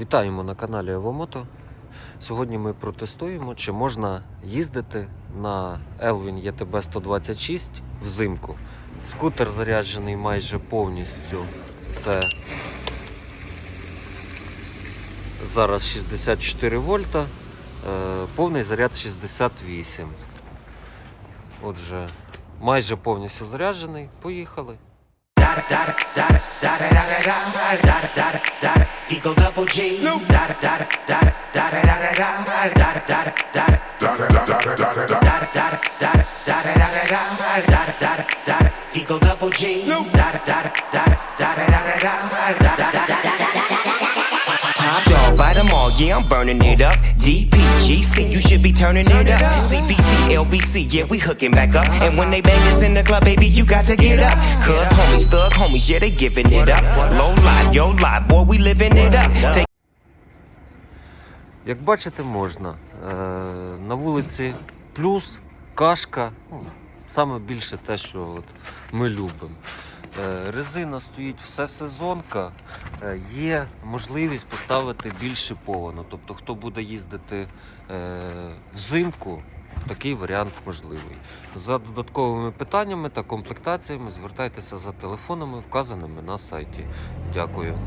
Вітаємо на каналі Евомото. Сьогодні ми протестуємо, чи можна їздити на Elvin ETB 126 взимку. Скутер заряджений майже повністю. Це зараз 64 вольта, е, повний заряд 68. Отже, майже повністю заряджений. Поїхали. Eagle double G. Da da da da da da da da da da da da da Eagle double G. Da da da da da da Top dog, bite them all, yeah, I'm burning it up. DPGC, you should be turning Turn it up. up. CBT, LBC, yeah, we hooking back up. And when they bang us in the club, baby, you got to get up. Cause homies, thug homies, yeah, they giving it up. Low life, yo life, boy, we living it up. Take Як бачите, можна. Е, на вулиці плюс, кашка. Ну, саме більше те, що от ми любимо. Е, резина стоїть все сезонка. Е, є можливість поставити більше повану, Тобто, хто буде їздити е, взимку, такий варіант можливий. За додатковими питаннями та комплектаціями звертайтеся за телефонами, вказаними на сайті. Дякую.